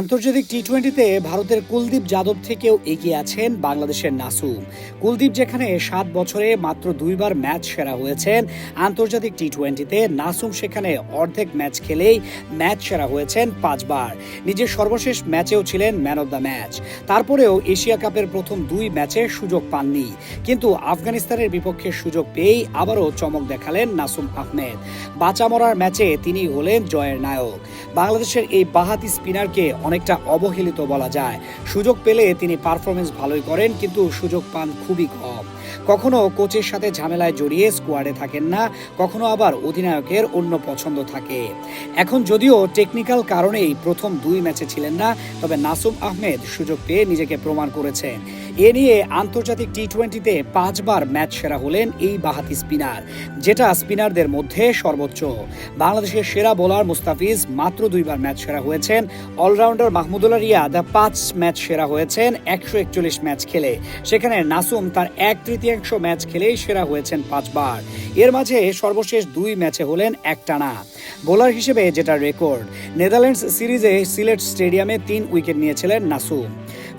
আন্তর্জাতিক টি টোয়েন্টিতে ভারতের কুলদীপ যাদব থেকেও এগিয়ে আছেন বাংলাদেশের নাসুম কুলদীপ যেখানে সাত বছরে মাত্র দুইবার ম্যাচ সেরা হয়েছেন, আন্তর্জাতিক টি টোয়েন্টিতে নাসুম সেখানে অর্ধেক ম্যাচ খেলেই ম্যাচ সেরা হয়েছেন পাঁচবার। নিজের সর্বশেষ ম্যাচেও ছিলেন ম্যান অব দ্য ম্যাচ। তারপরেও এশিয়া কাপের প্রথম দুই ম্যাচে সুযোগ পাননি। কিন্তু আফগানিস্তানের বিপক্ষে সুযোগ পেয়েই আবারও চমক দেখালেন নাসুম আহমেদ। বাঁচা মরার ম্যাচে তিনি হলেন জয়ের নায়ক। বাংলাদেশের এই বাহাতি স্পিনারকে অনেকটা অবহেলিত বলা যায়। সুযোগ পেলে তিনি পারফরমেন্স ভালোই করেন, কিন্তু সুযোগ পান খুবই কম। কখনো কোচের সাথে ঝামেলায় জড়িয়ে স্কোয়াডে থাকেন না, কখনো আবার অধিনায়কের অন্য পছন্দ থাকে। এখন যদিও টেকনিক্যাল কারণেই প্রথম দুই ম্যাচে ছিলেন না, তবে নাসুম আহমেদ সুযোগ পেয়ে নিজেকে প্রমাণ করেছেন। এ নিয়ে আন্তর্জাতিক টি টোয়েন্টিতে পাঁচবার ম্যাচ সেরা হলেন এই বাহাতি স্পিনার যেটা স্পিনারদের মধ্যে সর্বোচ্চ। বাংলাদেশের সেরা বোলার মুস্তাফিজ মাত্র দুইবার ম্যাচ সেরা হয়েছেন। অলরাউন্ডার মাহমুদুল্লাহ রিয়াদ পাঁচ ম্যাচ সেরা হয়েছেন, একশো একচল্লিশ ম্যাচ খেলে। সেখানে নাসুম তার এক তৃতীয়াংশ ম্যাচ খেলেই সেরা হয়েছেন পাঁচবার। এর মাঝে সর্বশেষ দুই ম্যাচে হলেন একটানা। বোলার হিসেবে যেটা রেকর্ড, নেদারল্যান্ডস সিরিজে সিলেট স্টেডিয়ামে তিন উইকেট নিয়েছিলেন নাসুম।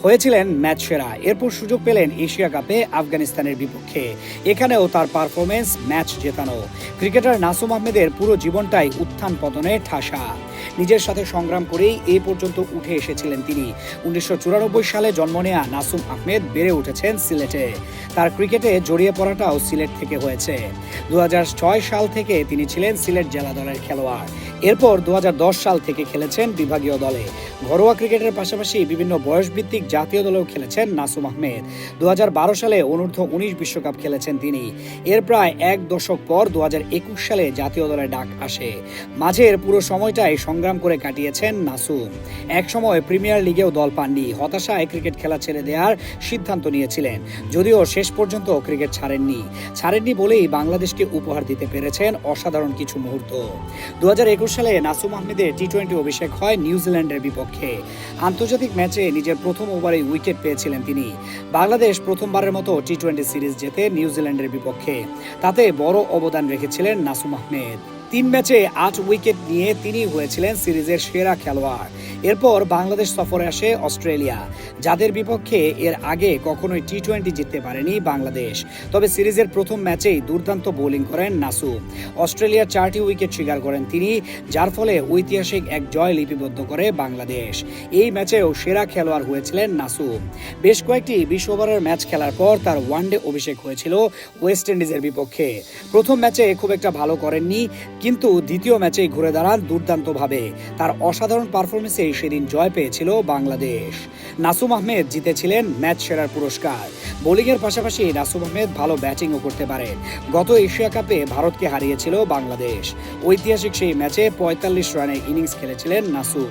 হয়েছিলেন ম্যাচ সেরা। এরপর সুযোগ পেলেন এশিয়া কাপে আফগানিস্তানের বিপক্ষে। এখানেও তার পারফরমেন্স ম্যাচ জেতানো। ক্রিকেটার নাসুম আহমেদের পুরো জীবনটাই উত্থান পতনে ঠাসা। নিজের সাথে সংগ্রাম করেই এই পর্যন্ত উঠে এসেছিলেন তিনি। উনিশশো চুরানব্বই সালে জন্ম নেয়া নাসুম আহমেদ বেড়ে উঠেছেন সিলেটে। তার ক্রিকেটে জড়িয়ে পড়াটাও সিলেট থেকে হয়েছে। দু হাজার ছয় সাল থেকে তিনি ছিলেন সিলেট জেলা দলের খেলোয়াড়। এরপর দু হাজার দশ সাল থেকে খেলেছেন বিভাগীয় দলে। ঘরোয়া ক্রিকেটের পাশাপাশি বিভিন্ন বয়সভিত্তিক জাতীয় দলেও খেলেছেন নাসুম আহমেদ। দু সালে অনূর্ধ্ব উনিশ বিশ্বকাপ খেলেছেন তিনি। এর প্রায় এক দশক পর দু সালে জাতীয় দলে ডাক আসে। মাঝের পুরো সময়টাই সংগ্রাম করে কাটিয়েছেন নাসুম। এক সময় প্রিমিয়ার লিগেও দল পাননি। হতাশায় ক্রিকেট খেলা ছেড়ে দেওয়ার সিদ্ধান্ত নিয়েছিলেন। যদিও শেষ পর্যন্ত ক্রিকেট ছাড়েননি। ছাড়েননি বলেই বাংলাদেশকে উপহার দিতে পেরেছেন অসাধারণ কিছু মুহূর্ত। দু হাজার একুশ সালে নাসুম আহমেদের টি টোয়েন্টি অভিষেক হয় নিউজিল্যান্ডের বিপক্ষে। আন্তর্জাতিক ম্যাচে নিজের প্রথম ওভারে উইকেট পেয়েছিলেন তিনি। বাংলাদেশ প্রথমবারের মতো টি টোয়েন্টি সিরিজ জেতে নিউজিল্যান্ডের বিপক্ষে। তাতে বড় অবদান রেখেছিলেন নাসুম আহমেদ। তিন ম্যাচে আট উইকেট নিয়ে তিনি হয়েছিলেন সিরিজের সেরা খেলোয়াড়। এরপর বাংলাদেশ সফরে আসে অস্ট্রেলিয়া, যাদের বিপক্ষে এর আগে কখনোই টি টোয়েন্টি জিততে পারেনি বাংলাদেশ। তবে সিরিজের প্রথম ম্যাচেই দুর্দান্ত বোলিং করেন নাসু। অস্ট্রেলিয়ার চারটি উইকেট শিকার করেন তিনি, যার ফলে ঐতিহাসিক এক জয় লিপিবদ্ধ করে বাংলাদেশ। এই ম্যাচেও সেরা খেলোয়াড় হয়েছিলেন নাসু। বেশ কয়েকটি বিশ ওভারের ম্যাচ খেলার পর তার ওয়ানডে অভিষেক হয়েছিল ওয়েস্ট ইন্ডিজের বিপক্ষে। প্রথম ম্যাচে খুব একটা ভালো করেননি কিন্তু দ্বিতীয় ম্যাচে ঘুরে দাঁড়ান দুর্দান্তভাবে। তার অসাধারণ পারফরমেন্সে সেদিন জয় পেয়েছিল বাংলাদেশ। নাসুম আহমেদ জিতেছিলেন ম্যাচ সেরার পুরস্কার। বোলিংয়ের পাশাপাশি নাসুম আহমেদ ভালো ব্যাটিংও করতে পারেন। গত এশিয়া কাপে ভারতকে হারিয়েছিল বাংলাদেশ। ঐতিহাসিক সেই ম্যাচে পঁয়তাল্লিশ রানের ইনিংস খেলেছিলেন নাসুম।